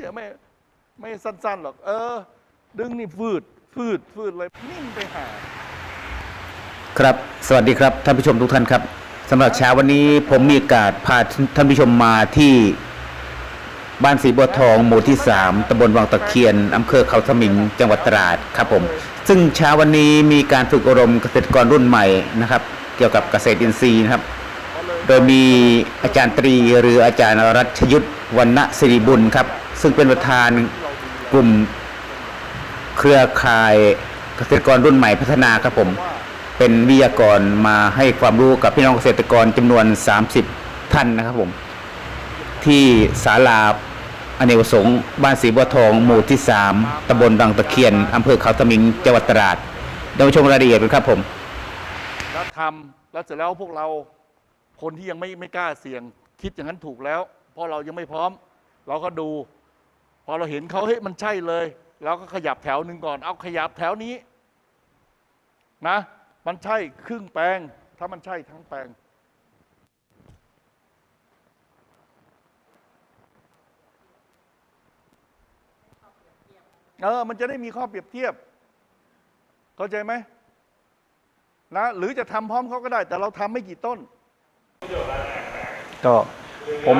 ดียไม่ไม่สั้นๆหรอก เออ ดึงนี่ฟืดฟืดฟืดเลยนิ่มไปหา ครับ สวัสดีครับท่านผู้ชมทุกท่านครับสำหรับเช้าวันนี้ผมมีโอกาสพาท่านผู้ชมมาที่บ้านสีบัวทองหมู่ที่ 3ตำบลวังตะเคียนอำเภอเขาสมิง จังหวัดตราดครับผม ซึ่งเช้าวันนี้มีการฝึกอบรมเกษตรกรรุ่นใหม่นะครับ เกี่ยวกับเกษตรอินทรีย์นะครับ โดยมีอาจารย์ตรีหรืออาจารย์รัชยุทธวรรณศิริบุญครับ ซึ่งเป็นประธานกลุ่มเครือข่ายเกษตรกรรุ่นใหม่พัฒนาครับผม เป็นวิทยากรมาให้ความรู้กับพี่น้องเกษตรกรจำนวน 30 ท่านนะครับผม ที่ศาลาอเนกประสงค์บ้านศรีบัวทองหมู่ที่ 3ตำบลบางตะเคียนอำเภอเขาตะมิงจังหวัดตราดเดี๋ยวชมรายละเอียดกันครับผมแล้วทำแล้วเสร็จแล้วพวกเราคนที่ยังไม่ไม่กล้าเสี่ยง คิดอย่างนั้นถูกแล้ว เพราะเรายังไม่พร้อม เราก็ดู อเราเห็นเขาเฮ้ยมันใช่เลยเราก็ขยับแถวหนึ่งก่อน เอาขยับแถวนี้นะ มันใช่ครึ่งแปลง ถ้ามันใช่ทั้งแปลง เออ มันจะได้มีข้อเปรียบเทียบ เข้าใจไหมนะหรือจะทำพร้อมเขาก็ได้ แต่เราทำไม่กี่ต้น ก็ผม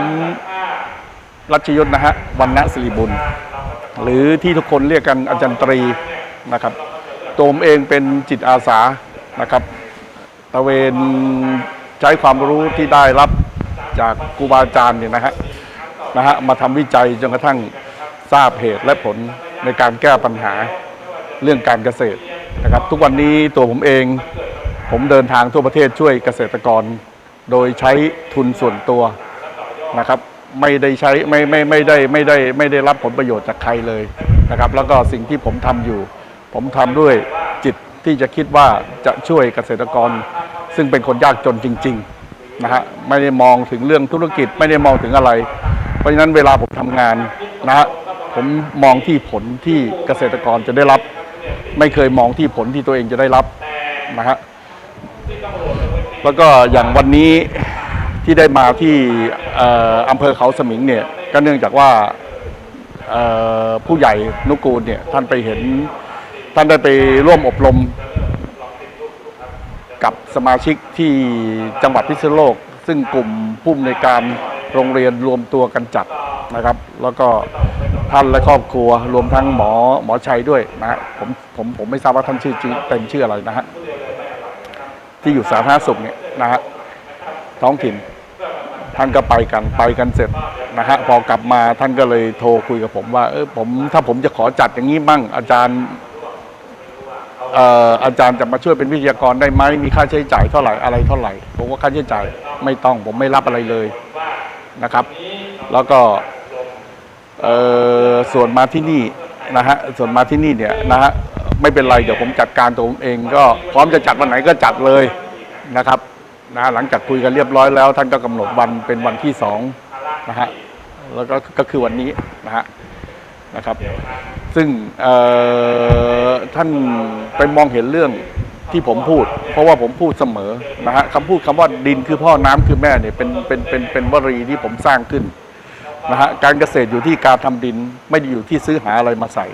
รัชยุทธนะฮะวันณสิริบุญ หรือที่ทุกคนเรียกกันอาจารย์ตรีนะครับตัวผมเองเป็นจิตอาสานะครับตะเวนใช้ความรู้ที่ได้รับจากครูบาอาจารย์เนี่ยนะฮะนะฮะมาทำวิจัยจนกระทั่งทราบเหตุและผลในการแก้ปัญหาเรื่องการเกษตรนะครับ ทุกวันนี้ตัวผมเองผมเดินทางทั่วประเทศช่วยเกษตรกร โดยใช้ทุนส่วนตัวนะครับ ไม่ได้ใช้ไม่ไม่ไม่ได้ไม่ได้ไม่ได้รับผลประโยชน์จากใครเลยนะครับ แล้วก็สิ่งที่ผมทำอยู่ ผมทำด้วยจิตที่จะคิดว่าจะช่วยเกษตรกร ซึ่งเป็นคนยากจนจริงๆนะฮะไม่ได้มองถึงเรื่องธุรกิจไม่ได้มองถึงอะไร เพราะฉะนั้นเวลาผมทำงานนะฮะผมมองที่ผลที่เกษตรกรจะได้รับ ไม่เคยมองที่ผลที่ตัวเองจะได้รับนะฮะแล้วก็อย่างวันนี้ ที่ได้มาที่อำเภอเขาสมิงเนี่ยก็เนื่องจากว่าผู้ใหญ่นุกูลเนี่ยท่านไปเห็นท่านได้ไปร่วมอบรม กับสมาชิกที่จังหวัดพิษณุโลก ซึ่งกลุ่มผู้อำนการโรงเรียนรวมตัวกันจัดนะครับ แล้วก็ท่านและครอบครัวรวมทั้งหมอหมอชัยด้วยนะฮะผมผมผมไม่ทราบว่าท่านชื่อจริงเต็มชื่ออะไรนะฮะที่อยู่สาธารณสุขเนี่ยนะฮะ ท้องถิ่น ท่านก็ไปกันไปกันเสร็จนะฮะพอกลับมาท่านก็เลยโทรคุยกับผมว่าเออผมถ้าผมจะขอจัดอย่างนี้บ้างอาจารย์เอ่ออาจารย์จะมาช่วยเป็นวิทยากรได้ไหมมีค่าใช้จ่ายเท่าไหร่อะไรเท่าไหร่ผมว่าค่าใช้จ่ายไม่ต้องผมไม่รับอะไรเลยนะครับ แล้วก็เอ่อส่วนมาที่นี่นะฮะส่วนมาที่นี่เนี่ยนะฮะไม่เป็นไรเดี๋ยวผมจัดการตัวผมเองก็พร้อมจะจัดวันไหนก็จัดเลยนะครับ นะหลังจากคุยกันเรียบร้อยแล้ว ท่านก็กำหนดวันเป็นวันที่สองนะฮะแล้วก็ก็คือวันนี้นะฮะนะครับ ซึ่งท่านไปมองเห็นเรื่องที่ผมพูด เพราะว่าผมพูดเสมอนะฮะคำพูดคำว่าดินคือพ่อน้ำคือแม่เนี่ยเป็นเป็นเป็นเป็นวลีที่ผมสร้างขึ้นนะฮะการเกษตรอยู่ที่การทำดินไม่ได้อยู่ที่ซื้อหาอะไรมาใส่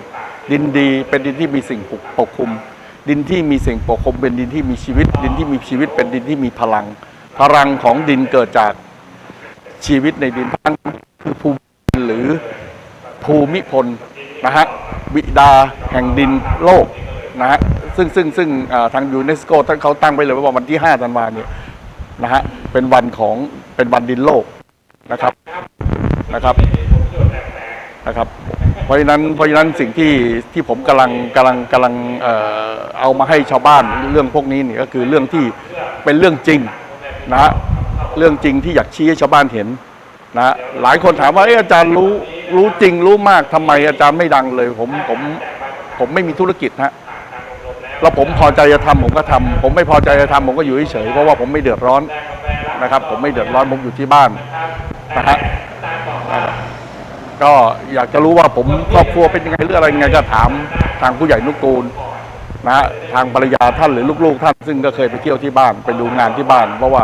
ดินดีเป็นดินที่มีสิ่งปกปกคลุม ดินที่มีสิ่งปกคลุมเป็นดินที่มีชีวิต ดินที่มีชีวิตเป็นดินที่มีพลัง พลังของดินเกิดจากชีวิตในดินทั้งคือภูมิหรือภูมิพลนะฮะบิดาแห่งดินโลกนะฮะซึ่งซึ่งซึ่งอ่าทางยูเนสโกท่านเขาตั้งไปเลยว่าวันที่5ธันวาเนี่ยนะฮะเป็นวันของเป็นวันดินโลกนะครับนะครับนะครับ เพราะฉะนั้นเพราะฉะนั้นสิ่งที่ที่ผมกำลังกำลังกำลังเอ่อเอามาให้ชาวบ้านเรื่องพวกนี้เนี่ยก็คือเรื่องที่เป็นเรื่องจริงนะฮะเรื่องจริงที่อยากชี้ให้ชาวบ้านเห็นนะฮะหลายคนถามว่าเอออาจารย์รู้รู้จริงรู้มากทำไมอาจารย์ไม่ดังเลย ผมผมผมไม่มีธุรกิจฮะแล้วผมพอใจจะทำผมก็ทำผมไม่พอใจจะทำผมก็อยู่เฉยเพราะว่าผมไม่เดือดร้อนนะครับ ผมไม่เดือดร้อนผมอยู่ที่บ้านนะฮะ ก็อยากจะรู้ว่าผมครอบครัวเป็นยังไงหรืออะไรยังไงก็ถามทางผู้ใหญ่นุกูลนะฮะทางภรรยาท่านหรือลูกๆท่าน ซึ่งก็เคยไปเที่ยวที่บ้านไปดูงานที่บ้าน เพราะว่า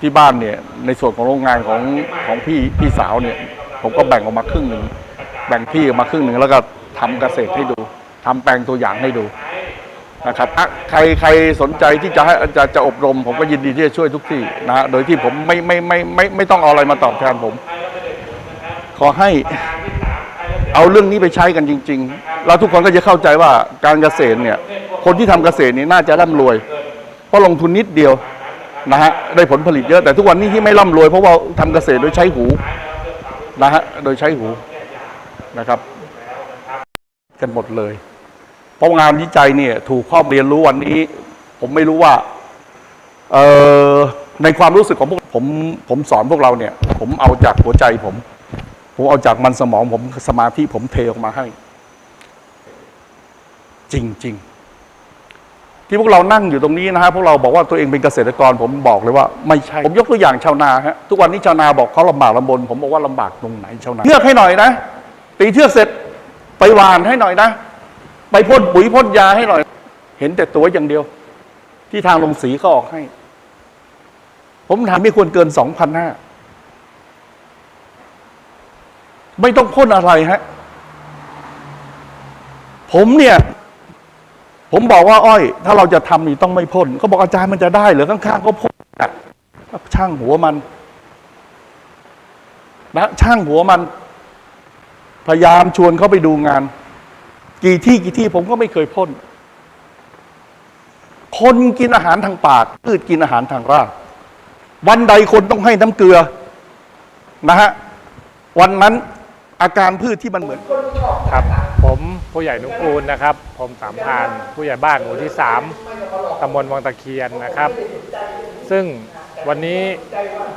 ที่บ้านเนี่ยในส่วนของโรงงานของของพี่พี่สาวเนี่ยผมก็แบ่งออกมาครึ่งหนึ่งแบ่งที่มาครึ่งหนึ่งแล้วก็ทำเกษตรให้ดูทำแปลงตัวอย่างให้ดูนะครับอะใครใครสนใจที่จะให้จะจะอบรม ผมก็ยินดีที่จะช่วยทุกที่นะฮะโดยที่ผมไม่ไม่ไม่ไม่ไม่ต้องเอาอะไรมาตอบแทนผม ขอให้เอาเรื่องนี้ไปใช้กันจริงๆแล้วทุกคนก็จะเข้าใจว่าการเกษตรเนี่ย คนที่ทำเกษตรนี่น่าจะร่ำรวย เพราะลงทุนนิดเดียวนะฮะได้ผลผลิตเยอะแต่ทุกวันนี้ที่ไม่ร่ำรวยเพราะว่าทำเกษตรโดยใช้หูนะฮะโดยใช้หูนะครับ กันหมดเลย เพราะงานวิจัยเนี่ย ถูกข้อเรียนรู้วันนี้ ผมไม่รู้ว่าเอ่อในความรู้สึกของพวกผมผมสอนพวกเราเนี่ย ผมเอาจากหัวใจผม ผมเอาจากมันสมองผมสมาธิผมเทออกมาให้ จริง ๆ ที่พวกเรานั่งอยู่ตรงนี้นะฮะพวกเราบอกว่าตัวเองเป็นเกษตรกร ผมบอกเลยว่า ไม่ใช่ ผมยกตัวอย่างชาวนาฮะทุกวันนี้ชาวนาบอกเขาลำบากลำบน ผมบอกว่าลำบากตรงไหนชาวนาเทือกให้หน่อยนะตีเทือกเสร็จไปหวานให้หน่อยนะไปพ่นปุ๋ยพ่นยาให้หน่อย เห็นแต่ตัวอย่างเดียว ที่ทางลงสีเขาออกให้ ผมถามไม่ควรเกินสองพันห้า ไม่ต้องพ่นอะไรฮะ ผมเนี่ย ผมบอกว่า อ้อย ถ้าเราจะทำนี่ต้องไม่พ่นเขาบอกอาจารย์มันจะได้เหรือข้างๆก็พ่นอะช่างหัวมันนะช่างหัวมัน พยายามชวนเขาไปดูงาน กี่ที่กี่ที่ผมก็ไม่เคยพ่น คนกินอาหารทางปากพืชกินอาหารทางรากวันใดคนต้องให้น้ำเกลือ นะฮะ วันนั้น อาการพืชที่มันเหมือน ครับ ผมผู้ใหญ่นุกูลนะครับ ผมสามพานผู้ใหญ่บ้านหมู่ที่ 3ตำบลวังตะเคียนนะครับ ซึ่งวันนี้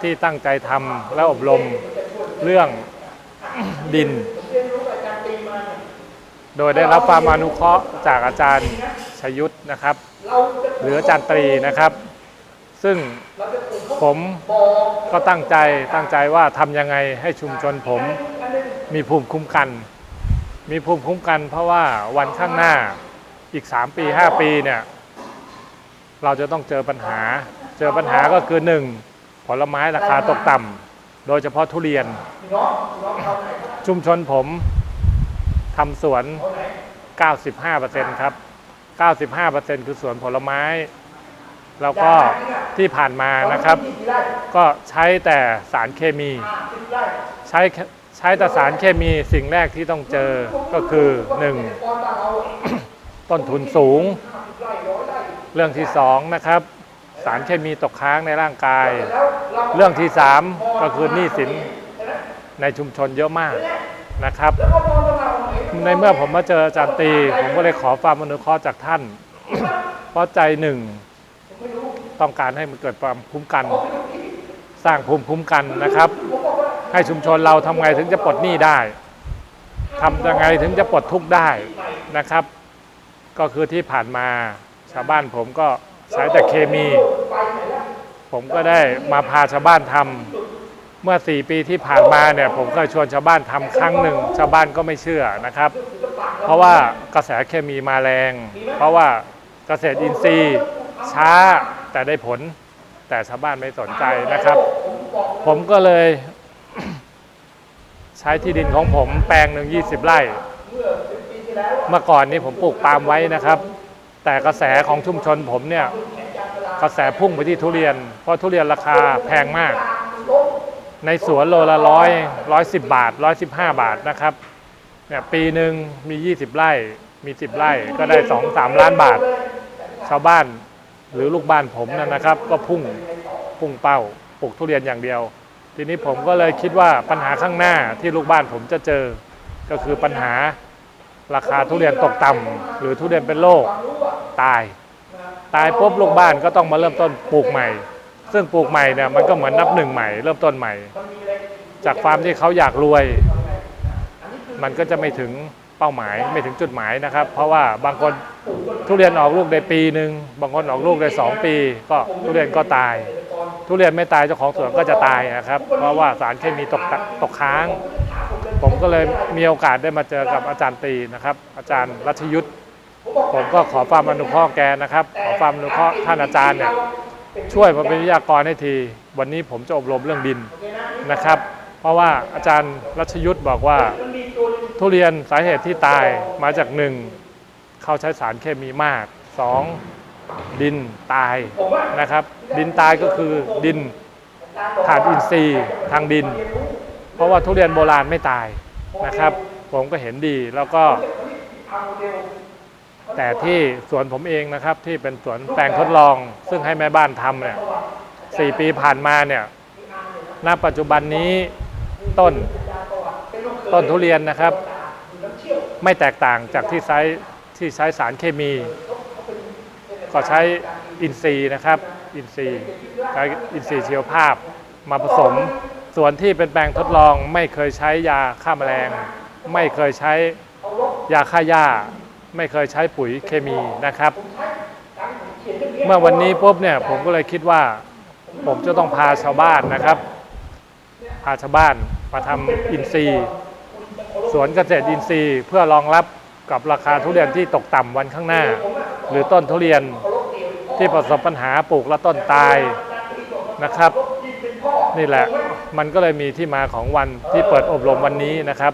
ที่ตั้งใจทำและอบรมเรื่องดิน โดยได้รับความอนุเคราะห์จากอาจารย์ชยุทธนะครับ หรืออาจารย์ตรีนะครับ ซึ่งผมก็ตั้งใจตั้งใจว่าทำยังไงให้ชุมชนผม มีภูมิคุ้มกัน มีภูมิคุ้มกัน เพราะว่าวันข้างหน้าอีก 3 ปี 5 ปีเนี่ยเราจะต้องเจอปัญหา เจอปัญหาก็คือ 1. ผลไม้ราคาตกต่ำโดยเฉพาะทุเรียน ชุมชนผมทำสวน 95%ครับ 95%คือสวนผลไม้ แล้วก็ที่ผ่านมานะครับ ก็ใช้แต่สารเคมี ใช้ ใช้แต่สารเคมีสิ่งแรกที่ต้องเจอก็คือ 1. ต้นทุนสูง เรื่องที่สองนะครับสารเคมีตกค้างในร่างกาย เรื่องที่สามก็คือหนี้สินในชุมชนเยอะมากนะครับ ในเมื่อผมมาเจออาจารย์ตี ผมก็เลยขอความอนุเคราะห์จากท่าน เพราะใจหนึ่งต้องการให้มันเกิดความคุ้มกัน สร้างภูมิคุ้มกันนะครับ ให้ชุมชนเราทำไงถึงจะปลดหนี้ได้ทำยังไงถึงจะปลดทุกข์ได้นะครับ ก็คือที่ผ่านมาชาวบ้านผมก็ใช้แต่เคมี ผมก็ได้มาพาชาวบ้านทำเมื่อ 4 ปีที่ผ่านมาเนี่ยผมเคยชวนชาวบ้านทำครั้งหนึ่งชาวบ้านก็ไม่เชื่อนะครับ เพราะว่ากระแสเคมีมาแรง เพราะว่าเกษตรอินทรีย์ช้าแต่ได้ผล แต่ชาวบ้านไม่สนใจนะครับ ผมก็เลย ใช้ที่ดินของผมแปลงหนึ่ง20ไร่ เมื่อก่อนนี้ผมปลูกปาล์มไว้นะครับ แต่กระแสของชุมชนผมเนี่ยกระแสพุ่งไปที่ทุเรียน เพราะทุเรียนราคาแพงมาก ในสวนโลละร้อยร้อยสิบบาทร้อยสิบห้าบาทนะครับเนี่ยปีหนึ่งมี 20 ไร่มี 10 ไร่ก็ได้ 2 3 ล้านบาท ชาวบ้านหรือลูกบ้านผมนะนะครับ ก็พุ่งพุ่งเป้าปลูกทุเรียนอย่างเดียว ทีนี้ผมก็เลยคิดว่าปัญหาข้างหน้าที่ลูกบ้านผมจะเจอ ก็คือปัญหาราคาทุเรียนตกต่ำหรือทุเรียนเป็นโรคตาย ตายปุ๊บลูกบ้านก็ต้องมาเริ่มต้นปลูกใหม่ ซึ่งปลูกใหม่เนี่ยมันก็เหมือนนับหนึ่งใหม่เริ่มต้นใหม่ จากฟาร์มที่เขาอยากรวย มันก็จะไม่ถึง เป้าหมายไม่ถึงจุดหมายนะครับ เพราะว่าบางคนทุเรียนออกลูกได้ปีหนึ่งบางคนออกลูกได้สองปี ก็ทุเรียนก็ตาย ทุเรียนไม่ตายเจ้าของสวนก็จะตายนะครับ เพราะว่าสารเคมีตกตกค้าง ผมก็เลยมีโอกาสได้มาเจอกับอาจารย์ตีนะครับ อาจารย์รัชยุทธผมก็ขอความอนุเคราะห์แกนะครับ ขอความอนุเคราะห์ท่านอาจารย์เนี่ยช่วยผมเป็นวิทยากรให้ที วันนี้ผมจะอบรมเรื่องดินนะครับ เพราะว่าอาจารย์รัชยุทธบอกว่า ทุเรียนสาเหตุที่ตายมาจากหนึ่งเขาใช้สารเคมีมากสองดินตายนะครับ ดินตายก็คือดินขาดอินทรีย์ทางดิน เพราะว่าทุเรียนโบราณไม่ตายนะครับ ผมก็เห็นดีแล้วก็ แต่ที่สวนผมเองนะครับที่เป็นสวนแปลงทดลอง ซึ่งให้แม่บ้านทำเนี่ยสี่ปีผ่านมาเนี่ยณปัจจุบันนี้ต้น ต้นทุเรียนนะครับ ไม่แตกต่างจากที่ใช้ที่ใช้สารเคมี ก็ใช้อินทรีย์นะครับ อินทรีย์ใช้อินทรีย์ชีวภาพมาผสม ส่วนที่เป็นแปลงทดลองไม่เคยใช้ยาฆ่าแมลง ไม่เคยใช้ยาฆ่าหญ้า ไม่เคยใช้ปุ๋ยเคมีนะครับ เมื่อวันนี้ปุ๊บเนี่ยผมก็เลยคิดว่า ผมจะต้องพาชาวบ้านนะครับ พาชาวบ้านมาทำอินทรีย์ สวนเกษตรอินทรีย์เพื่อรองรับกับราคาทุเรียนที่ตกต่ำวันข้างหน้า หรือต้นทุเรียนที่ประสบปัญหาปลูกแล้วต้นตายนะครับ นี่แหละมันก็เลยมีที่มาของวันที่เปิดอบรมวันนี้นะครับ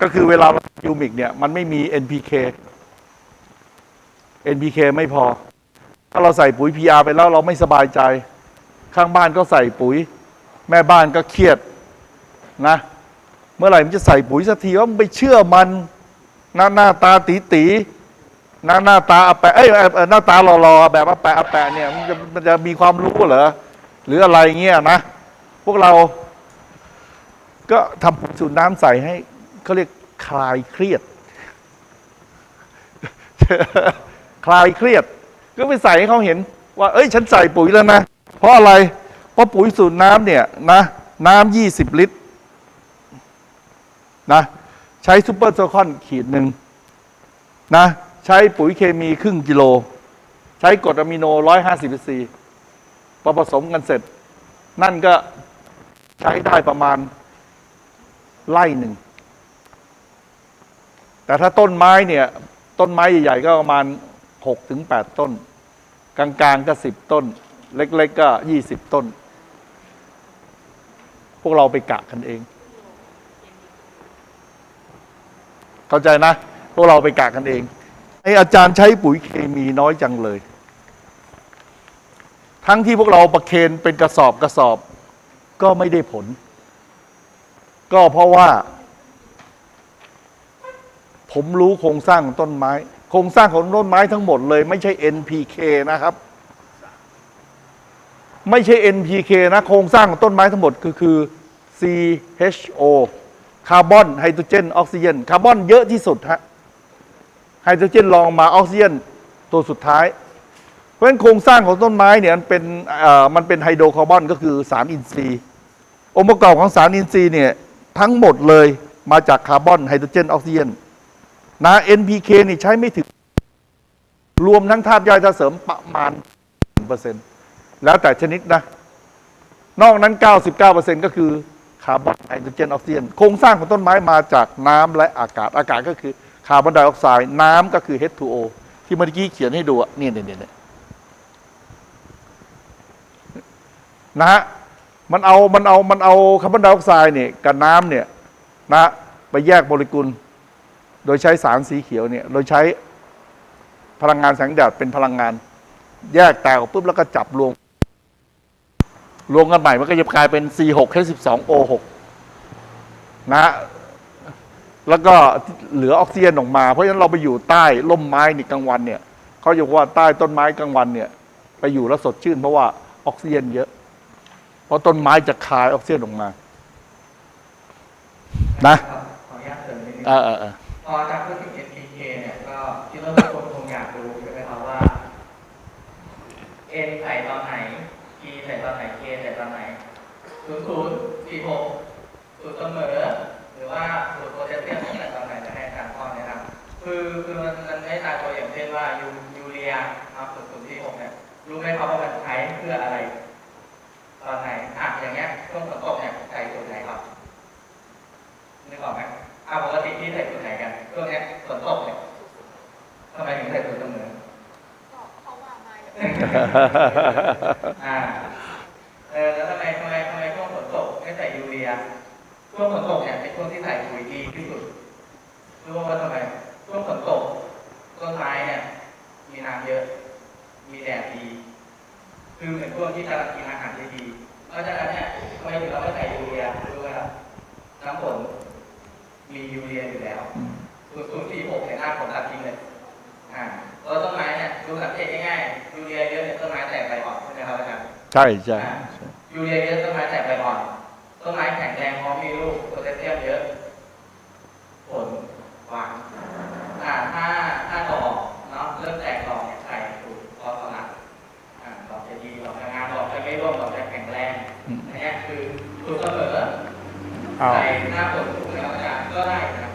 ก็คือเวลาเรายูมิกเนี่ยมันไม่มี NPK NPK ไม่พอ ถ้าเราใส่ปุ๋ย PR ไปแล้วเราไม่สบายใจ ข้างบ้านก็ใส่ปุ๋ย แม่บ้านก็เครียดนะ เมื่อไหร่มันจะใส่ปุ๋ยสักทีว่ามันไปเชื่อมันหน้าหน้าตาตีตีหน้าหน้าตาอาแปะเอ้ยหน้าตาหล่อๆแบบอาแปะอาแปะเนี่ยมันจะมันจะมีความรู้เหรอหรืออะไรเงี้ยนะพวกเราก็ทำปุ๋ยสูตรน้ำใส่ให้เขาเรียกคลายเครียด คลายเครียด ก็ไปใส่ให้เขาเห็น ว่า เอ้ย ฉันใส่ปุ๋ยแล้วนะ เพราะอะไร เพราะปุ๋ยสูตรน้ำเนี่ยนะน้ำยี่สิบลิตรนะใช้ซูเปอร์โซคอนขีดหนึ่งนะใช้ปุ๋ยเคมีครึ่งกิโล ใช้กรดอะมิโนร้อยห้าสิบซีพอผสมกันเสร็จ นั่นก็ใช้ได้ประมาณไล่หนึ่ง แต่ถ้าต้นไม้เนี่ย ต้นไม้ใหญ่ๆ ก็ประมาณหกถึงแปดต้น กลางๆก็สิบต้น เล็ก ๆ ก็ยี่สิบต้น พวกเราไปกะกันเอง เข้าใจนะ พวกเราไปกะกันเองไออาจารย์ใช้ปุ๋ยเคมีน้อยจังเลย ทั้งที่พวกเราประเคนเป็นกระสอบกระสอบ ก็ไม่ได้ผล ก็เพราะว่า ผมรู้โครงสร้างของต้นไม้ โครงสร้างของต้นไม้ทั้งหมดเลย ไม่ใช่ NPK นะครับ ไม่ใช่ NPK นะ โครงสร้างของต้นไม้ทั้งหมดคือคือ CHO คาร์บอนไฮโดรเจนออกซิเจนคาร์บอนเยอะที่สุดฮะไฮโดรเจนรองมาออกซิเจนตัวสุดท้าย เพราะฉะนั้นโครงสร้างของต้นไม้เนี่ยมันเป็นมันเป็นไฮโดรคาร์บอนก็คือสารอินทรีย์ องค์ประกอบของสารอินทรีย์เนี่ยทั้งหมดเลยมาจากคาร์บอนไฮโดรเจนออกซิเจนนะ NPK นี่ใช้ไม่ถึง รวมทั้งธาตุย่อยธาเสริมประมาณ1% แล้วแต่ชนิดนะ นอกนั้น 99%ก็คือคาร์บอนไฮโดรเจนออกซิเจนโครงสร้างของต้นไม้มาจากน้ำและอากาศ อากาศก็คือคาร์บอนไดออกไซด์น้ำก็คือ H2O ที่เมื่อกี้เขียนให้ดูนี่เนี่ยเนี่ยนะฮะมันเอามันเอามันเอาคาร์บอนไดออกไซด์เนี่ยกับน้ำเนี่ยนะไปแยกโมเลกุล โดยใช้สารสีเขียวเนี่ยโดยใช้พลังงานแสงแดดเป็นพลังงาน แยกแตกออกปุ๊บแล้วก็จับรวม รวมกันใหม่มันก็จะกลายเป็น C6H12O6 นะฮะแล้วก็เหลือออกซิเจนออกมา เพราะฉะนั้นเราไปอยู่ใต้ร่มไม้นี่กลางวันเนี่ยเขาจะว่าใต้ต้นไม้กลางวันเนี่ย ไปอยู่แล้วสดชื่นเพราะว่าออกซิเจนเยอะ เพราะต้นไม้จะคายออกซิเจนออกมา นะ ขออนุญาตเสริมนิดนึง เออเออเออพออาจารย์พูดถึง NPK เนี่ยก็คิดว่าทุกคนคงอยากรู้ใช่ไหมครับว่า N ใส่ตอนไหน P ใส่ตอนไหน K ใส่ตอนไหนศูนย์ศูนย์สี่หกสูตรเสมอ หรือว่าสูตรโพแทสเซียมใส่ตอนไหนจะให้อาจารย์ข้อแนะนำคือคือมันมันไม่ตายตัวอย่างเช่นว่ายูยูเรียครับสูตรศูนย์สี่หกเนี่ยรู้ไหมครับว่ามันใช้เพื่ออะไร ตอนไหนอะอย่างเงี้ยช่วงฝนตกเนี่ยใส่สูตรไหนครับนึกออกไหมอ่าปกติที่ใส่สูตรไหนกันช่วงเนี้ยฝนตกเนี่ยทำไมถึงใส่สูตรเสมอ อ่าเออแล้วทำไมทำไมทำไมช่วงฝนตกไม่ใส่ยูยช่วงฝนตกเนี่ยเป็นช่วงที่ใส่ปุ๋ยดีที่สุดรู้ว่าทำไมช่วงฝนตกต้นไม้เนี่ย มีน้ำเยอะ มีแดดดี คือเป็นช่วงที่กำลังกินอาหารได้ดี เพราะฉะนั้นเนี่ยทำไมถึงเราไม่ใส่ยูเรียรู้ไหมครับน้ำฝนมียูเรียอยู่แล้วศูนย์ศูนย์สี่หกเนี่ยหน้าผมตัดทิ้งเลย อ่าแล้วต้นไม้เนี่ย ดูสังเกตง่ายๆยูเรียเยอะเนี่ยต้นไม้แตกใบอ่อนใช่ไหมครับอาจารย์ใช่ใช่อ่ายูเรียเยอะต้นไม้แตกใบอ่อนต้นไม้แข็งแรงพร้อมมีลูกโพแทสเซียมเยอะผลหวานอ่าถ้าถ้าดอกเนาะเริ่มแตกดอกเนี่ยใส่ปุ๋ยฟอสฟอรัสอ่าดอกจะดีดอกจะงามดอกจะไม่ร่วงดอกจะแข็งแรงอันเนี้ยคือสูตรเสมออ้าวใส่หน้าฝนทุกแล้วอาจารย์ก็ได้นะ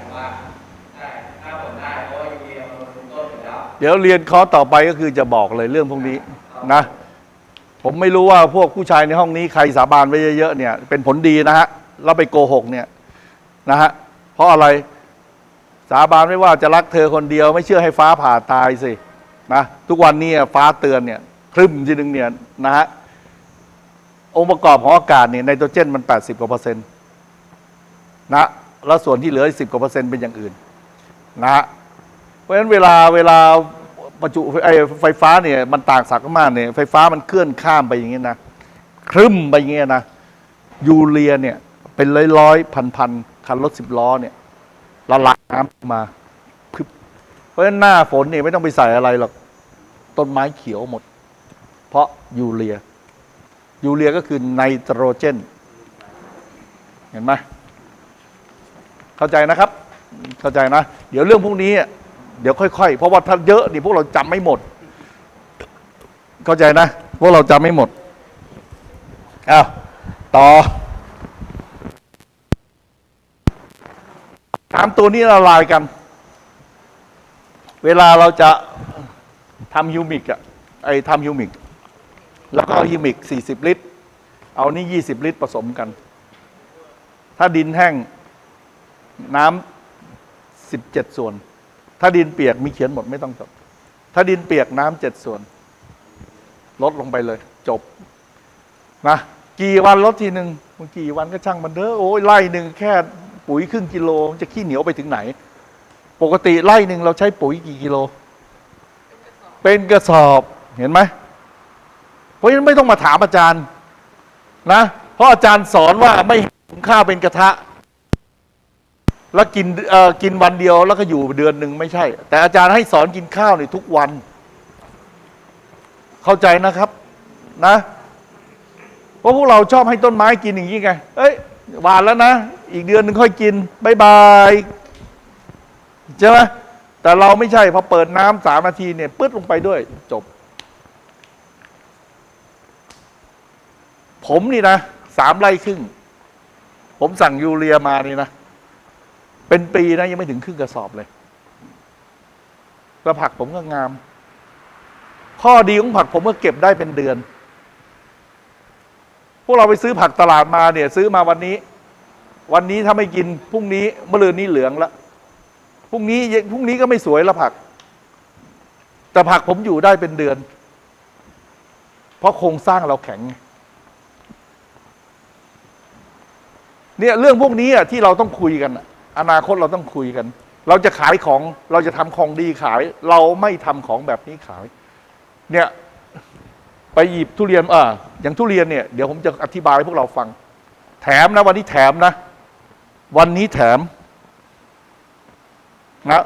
เดี๋ยวเรียนคอร์สต่อไปก็คือจะบอกเลยเรื่องพวกนี้นะ ผมไม่รู้ว่าพวกผู้ชายในห้องนี้ใครสาบานไว้เยอะๆเนี่ย เป็นผลดีนะฮะแล้วไปโกหกเนี่ยนะฮะเพราะอะไรสาบานไม่ว่าจะรักเธอคนเดียว ไม่เชื่อให้ฟ้าผ่าตายสินะทุกวันนี้ฟ้าเตือนเนี่ยครึ้มทีนึงเนี่ยนะฮะองค์ประกอบของอากาศเนี่ยไนโตรเจนมัน 80กว่าเปอร์เซ็นต์นะแล้วส่วนที่เหลือ 10กว่าเปอร์เซ็นต์เป็นอย่างอื่นนะ ราะฉะนั้นเวลาเวลาประจุไอ้ไฟฟ้าเนี่ยมันต่างศักย์มากเนี่ยไฟฟ้ามันเคลื่อนข้ามไปอย่างเงี้ยนะครึ้มไปอย่างเงี้ยนะยูเรียเนี่ยเป็นร้อยร้อยพันพันคันรถสิบล้อเนี่ยละลายน้ำมาพึบเพราะฉะนั้นหน้าฝนเนี่ยไม่ต้องไปใส่อะไรหรอกต้นไม้เขียวหมด เพราะยูเรีย ยูเรียก็คือไนโตรเจน เห็นไหมเข้าใจนะครับ เข้าใจนะ เดี๋ยวเรื่องพวกนี้ เดี๋ยวค่อยๆ เพราะว่าถ้าเยอะนี่พวกเราจำไม่หมด เข้าใจนะ พวกเราจำไม่หมดอ้าวต่อสามตัวนี้ละลายกัน เวลาเราจะทำฮิวมิกอะไอทำฮิวมิก แล้วก็ฮิวมิก40ลิตร เอานี่20ลิตรผสมกัน ถ้าดินแห้งน้ำสิบเจ็ดส่วน ถ้าดินเปียกมีเขียนหมดไม่ต้องจดถ้าดินเปียกน้ำเจ็ดส่วน ลดลงไปเลย จบ นะ กี่วันลดทีหนึ่งกี่วันก็ช่างมันเด้อโอ้ยไล่หนึ่งแค่ปุ๋ยครึ่งกิโลจะขี้เหนียวไปถึงไหน ปกติไล่หนึ่งเราใช้ปุ๋ยกี่กิโล เป็นกระสอบเห็นไหมเพราะฉะนั้นไม่ต้องมาถามอาจารย์ นะ เพราะอาจารย์สอนว่าไม่ให้หุงข้าเป็นกระทะ แล้วกินเอ่อกินวันเดียวแล้วก็อยู่เดือนหนึ่งไม่ใช่ แต่อาจารย์ให้สอนกินข้าวในทุกวัน เข้าใจนะครับนะเพราะพวกเราชอบให้ต้นไม้กินอย่างนี้ไงเอ้ยหวานแล้วนะ อีกเดือนหนึ่งค่อยกินบายบายใช่ไหมแต่เราไม่ใช่พอเปิดน้ำสามนาทีเนี่ยปึ๊ดลงไปด้วยจบ ผมนี่นะสามไร่ครึ่ง ผมสั่งยูเรียมานี่นะ เป็นปีนะยังไม่ถึงครึ่งกระสอบเลยแล้วผักผมก็งาม ข้อดีของผักผมก็เก็บได้เป็นเดือน พวกเราไปซื้อผักตลาดมาเนี่ย ซื้อมาวันนี้ วันนี้ถ้าไม่กินพรุ่งนี้มะรืนนี้เหลืองละพรุ่งนี้พรุ่งนี้ก็ไม่สวยละผัก แต่ผักผมอยู่ได้เป็นเดือน เพราะโครงสร้างเราแข็ง เนี่ยเรื่องพวกนี้อะที่เราต้องคุยกันอะ อนาคตเราต้องคุยกัน เราจะขายของเราจะทำของดีขาย เราไม่ทำของแบบนี้ขาย เนี่ย ไปหยิบทุเรียนเอ่าอย่างทุเรียนเนี่ยเดี๋ยวผมจะอธิบายให้พวกเราฟัง แถมนะ วันนี้แถมนะ วันนี้แถมนะ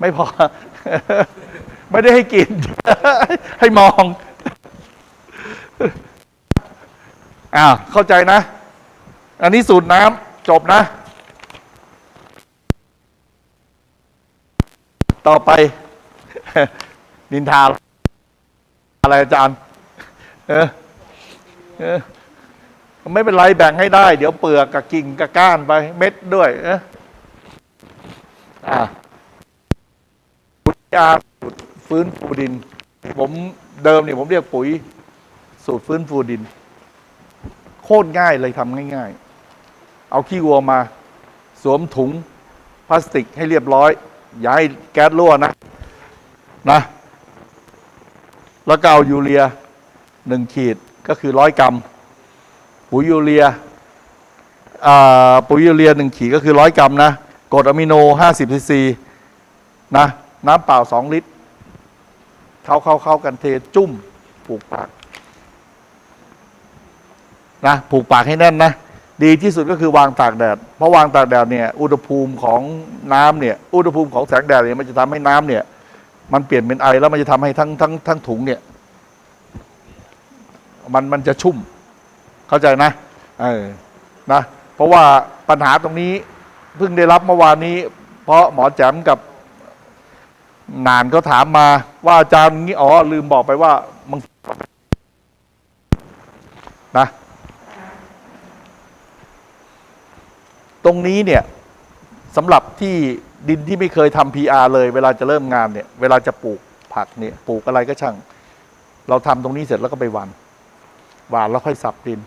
ไม่พอ ไม่ได้ให้กิน ให้มองอ่าเข้าใจนะ อันนี้สูตรน้ำจบนะ ต่อไป นินทา อะไรอาจารย์ เออเออไม่เป็นไรแบ่งให้ได้ เดี๋ยวเปลือกกับกิ่งกับก้านไป เม็ดด้วย เอออ่าปุ๋ยยาสูตรฟื้นฟูดิน ผมเดิมเนี่ยผมเรียกปุ๋ย สูตรฟื้นฟูดิน โคตรง่ายเลยทำง่าย ๆ เอาขี้วัวมา สวมถุงพลาสติกให้เรียบร้อย อย่าให้แก๊สรั่วนะนะ แล้วก็เอายูเรียหนึ่งขีดก็คือร้อยกรัมปุ๋ยยูเรียปุ๋ยยูเรียหนึ่งขีดก็คือร้อยกรัมนะกรดอะมิโนห้าสิบซีซีนะน้ำเปล่าสองลิตรเข้าเข้าเข้ากันเทจุ่ม ผูกปากนะผูกปากให้แน่นนะ ดีที่สุดก็คือวางตากแดด เพราะวางตากแดดเนี่ยอุณหภูมิของน้ำเนี่ยอุณหภูมิของแสงแดดเนี่ยมันจะทำให้น้ำเนี่ย มันเปลี่ยนเป็นไอแล้วมันจะทำให้ทั้งทั้งทั้งถุงเนี่ยมันมันจะชุ่มเข้าใจนะเออนะเพราะว่าปัญหาตรงนี้เพิ่งได้รับเมื่อวานนี้ เพราะหมอแจมกับนานก็ถามมาว่าอาจารย์งี้อ๋อลืมบอกไปว่ามึงนะ ตรงนี้เนี่ยสำหรับที่ดินที่ไม่เคยทำ PR เลย เวลาจะเริ่มงานเนี่ย เวลาจะปลูกผักเนี่ยปลูกอะไรก็ช่าง เราทำตรงนี้เสร็จแล้วก็ไปหวานหวานแล้วค่อยสับดิน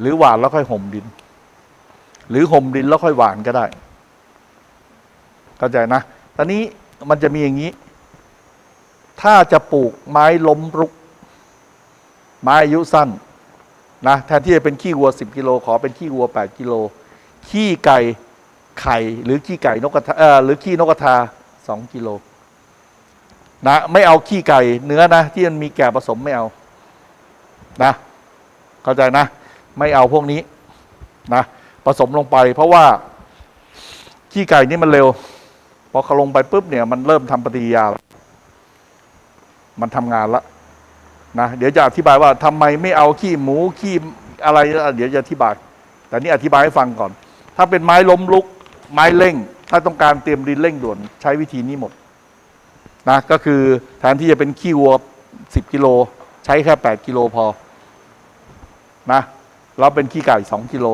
หรือหวานแล้วค่อยห่มดิน หรือห่มดินแล้วค่อยหวานก็ได้เข้าใจนะตอนนี้มันจะมีอย่างนี้ ถ้าจะปลูกไม้ล้มรุก ไม้อายุสั้นนะแทนที่จะเป็นขี้วัว 10 กิโลขอเป็นขี้วัว 8 กิโล ขี้ไก่ไข่หรือขี้ไก่นกกระทาเออหรือขี้นกกระทา2กิโลนะไม่เอาขี้ไก่เนื้อนะ ที่มันมีแก่ผสมไม่เอานะเข้าใจนะ ไม่เอาพวกนี้นะผสมลงไป เพราะว่าขี้ไก่นี่มันเร็วพอเขาลงไปปุ๊บเนี่ย มันเริ่มทำปฏิกิริยาแล้วมันทำงานละนะเดี๋ยวจะอธิบายว่าทำไมไม่เอาขี้หมูขี้อะไร เดี๋ยวจะอธิบาย แต่นี่อธิบายให้ฟังก่อน ถ้าเป็นไม้ล้มลุก ไม้เร่ง ถ้าต้องการเตรียมดินเร่งด่วนใช้วิธีนี้หมดนะก็คือแทนที่จะเป็นขี้วัวสิบกิโล ใช้แค่แปดกิโลพอนะแล้วเป็นขี้ไก่สองกิโล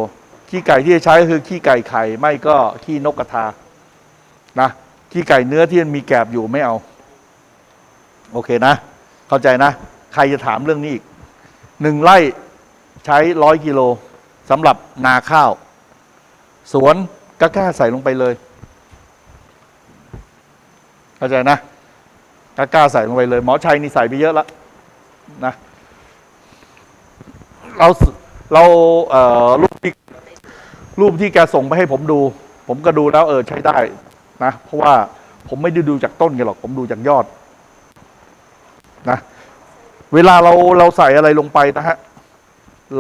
ขี้ไก่ที่จะใช้คือขี้ไก่ไข่ไม่ก็ขี้นกกระทานะขี้ไก่เนื้อที่มันมีแกบอยู่ไม่เอา โอเคนะ เข้าใจนะ ใครจะถามเรื่องนี้อีกหนึ่งไร่ใช้ร้อยกิโลสำหรับนาข้าว สวนก็กล้าใส่ลงไปเลยเข้าใจนะกล้าใส่ลงไปเลย หมอชัยนี่ใส่ไปเยอะแล้วนะ เราเราเอ่อรูปที่รูปที่แกส่งไปให้ผมดู ผมก็ดูแล้ว เออใช้ได้นะ เพราะว่าผมไม่ได้ดูจากต้นแกหรอก ผมดูจากยอดนะ เวลาเราเราใส่อะไรลงไปนะฮะ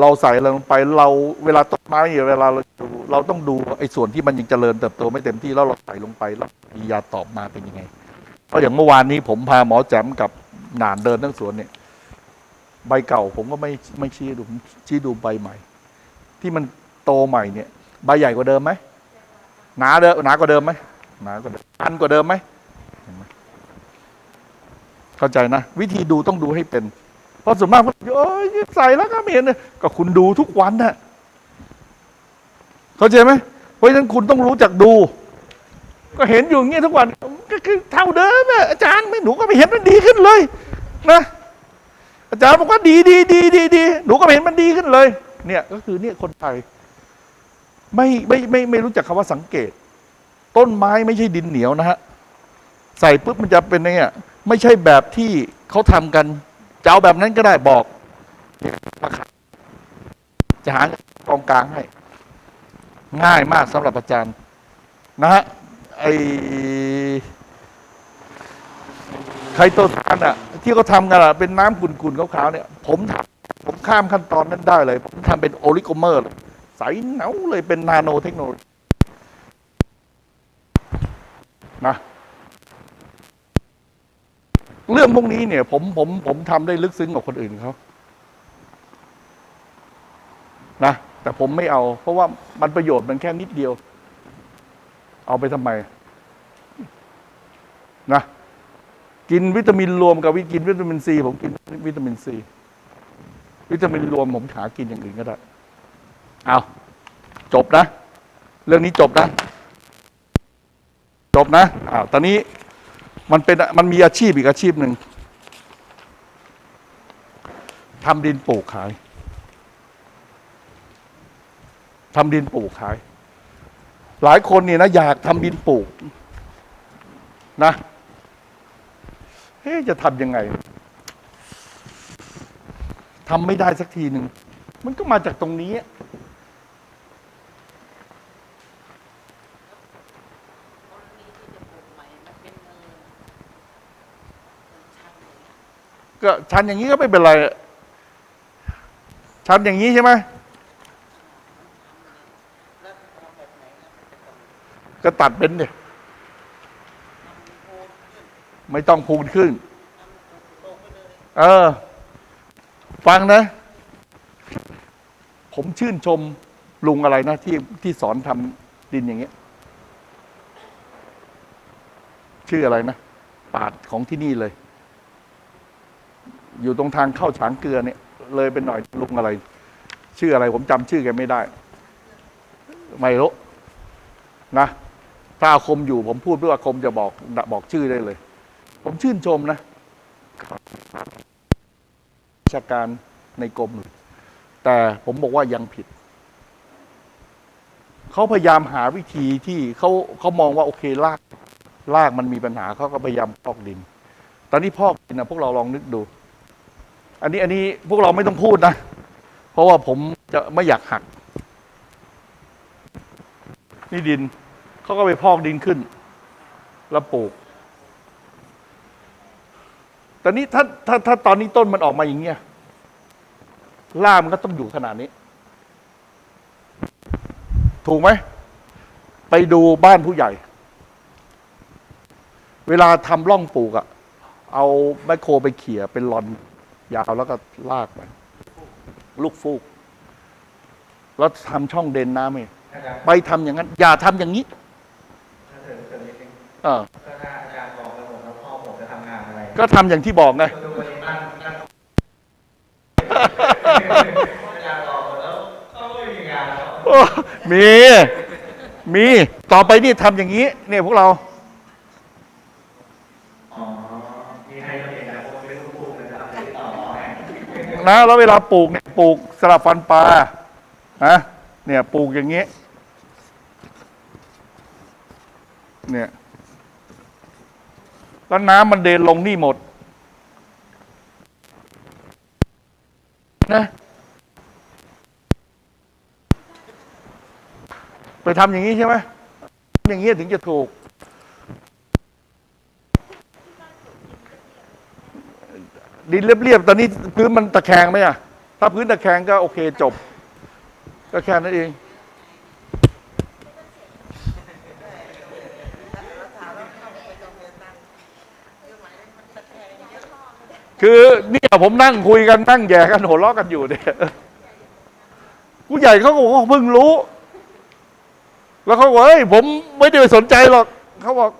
เราใส่อะไรลงไปเราเวลาต้นไม้เวลาเราดูเราต้องดูไอ้ส่วนที่มันยังเจริญเติบโตไม่เต็มที่แล้วเราใส่ลงไปแล้วมียาตอบมาเป็นยังไง เพราะอย่างเมื่อวานนี้ผมพาหมอแจมกับหนานเดินทั้งสวนเนี่ย ใบเก่าผมก็ไม่ไม่ชี้ดูผมชี้ดูใบใหม่ ที่มันโตใหม่เนี่ย ใบใหญ่กว่าเดิมไหมหนาเดิมหนากว่าเดิมไหมหนากว่าเดิมอันกว่าเดิมไหมเข้าใจนะ วิธีดูต้องดูให้เป็น เพราะส่วนมากคนเอ้ยใส่แล้วก็ไม่เห็นเลยก็คุณดูทุกวันน่ะเข้าใจไหมเพราะฉะนั้นคุณต้องรู้จักดู ก็เห็นอยู่อย่างเงี้ยทุกวันก็คือเท่าเดิมอะอาจารย์ไม่หนูก็ไม่เห็นมันดีขึ้นเลย นะอาจารย์บอกว่าดีดีดีดีดีหนูก็ไม่เห็นมันดีขึ้นเลย เนี่ย ก็คือเนี่ยคนไทยไม่ไม่ไม่ไม่รู้จักคำว่าสังเกต ต้นไม้ไม่ใช่ดินเหนียวนะฮะใส่ปุ๊บมันจะเป็นเนี่ยไม่ใช่แบบที่เขาทำกัน จะเอาแบบนั้นก็ได้บอกมาขายจะหากองกลางให้ ง่ายมากสำหรับอาจารย์ นะฮะไอไคโตซานอะ ที่เขาทำกันอะ เป็นน้ำกุ่นๆขาวๆเนี่ย ผมทำผมข้ามขั้นตอนนั้นได้เลย ผมทำเป็นโอลิโกเมอร์เลยใสเหนาเลยเป็นนาโนเทคโนโลยีนะ เรื่องพวกนี้เนี่ย ผมผมผมทำได้ลึกซึ้งกว่าคนอื่นเขานะแต่ผมไม่เอา เพราะว่ามันประโยชน์มันแค่นิดเดียว เอาไปทำไม นะกินวิตามินรวมกับวิกินวิตามินซีผมกินวิตามินซีวิตามินรวมผมหากินอย่างอื่นก็ได้เอาจบนะ เรื่องนี้จบนะ จบนะอ้าวตอนนี้ มันเป็นมันมีอาชีพอีกอาชีพหนึ่งทำดินปลูกขายทำดินปลูกขาย หลายคนเนี่ยนะอยากทำดินปลูกนะเฮ้จะทำยังไงทำไม่ได้สักทีหนึ่ง มันก็มาจากตรงนี้ ก็ชันอย่างนี้ก็ไม่เป็นไร ชันอย่างนี้ใช่ไหมก็ตัดเป็นเนี่ยไม่ต้องพูนขึ้น เออ ฟังนะ ผมชื่นชมลุงอะไรนะที่ที่สอนทำดินอย่างเงี้ย ชื่ออะไรนะ ปาดของที่นี่เลย อยู่ตรงทางเข้าฉางเกลือเนี่ย เลยเป็นหน่อยลุงอะไร ชื่ออะไรผมจำชื่อแกไม่ได้ ไม่รู้นะถ้าคมอยู่ผมพูดเพื่ออาคมจะบอกบอกชื่อได้เลย ผมชื่นชมนะราการในกรมเลยแต่ผมบอกว่ายังผิด เขาพยายามหาวิธีที่เขาเขามองว่าโอเคลากลากมันมีปัญหาเขาก็พยายามพอกดิน ตอนนี้พอกดินนะพวกเราลองนึกดู อันนี้อันนี้พวกเราไม่ต้องพูดนะ เพราะว่าผมจะไม่อยากหัก นี่ดินเขาก็ไปพอกดินขึ้น แล้วปลูกแต่นี้ถ้าถ้าถ้าตอนนี้ต้นมันออกมาอย่างเงี้ยล่ากมันก็ต้องอยู่ขนาดนี้ ถูกไหม ไปดูบ้านผู้ใหญ่ เวลาทำร่องปลูกอะเอาแมคโครไปเขี่ยเป็นลอน ยาวแล้วก็ลากไปลูกฟูก แล้วทำช่องเดนน้ำเองอาจารย์ไปทำอย่างนั้น อย่าทำอย่างนี้ถ้าเสริมเสริมนิดนึงเออก็ถ้าอาจารย์บอกกับผมแล้วพ่อผมจะทำงานอะไรก็ทำอย่างที่บอกไงก็ดูวันนี้บ้านบ้านอาจารย์บอกหมดแล้วก็ไม่มีงานแล้วโอ้มี มี ต่อไปนี่ทำอย่างนี้ เนี่ยพวกเรา อ๋อมีใครจะเห็นนะผมเป็นผู้ปลูกนะครับติดต่อให้ นะ แล้วเวลาปลูกเนี่ยปลูกสลับฟันปลานะเนี่ยปลูกอย่างนี้เนี่ยแล้วน้ำมันเดินลงนี่หมดนะไปทำอย่างนี้ใช่ไหมอย่างนี้ถึงจะถูก ดินเรียบๆตอนนี้พื้นมันตะแคงไหมอะ ถ้าพื้นตะแคงก็โอเคจบ ก็แค่นั้นเองคือเนี่ยผมนั่งคุยกันนั่งแย่กันหัวเราะกันอยู่เนี่ยผู้ใหญ่เขาก็บอกว่าเพิ่งรู้ แล้วเขาบอกเฮ้ยผมไม่ได้ไปสนใจหรอกเขาบอก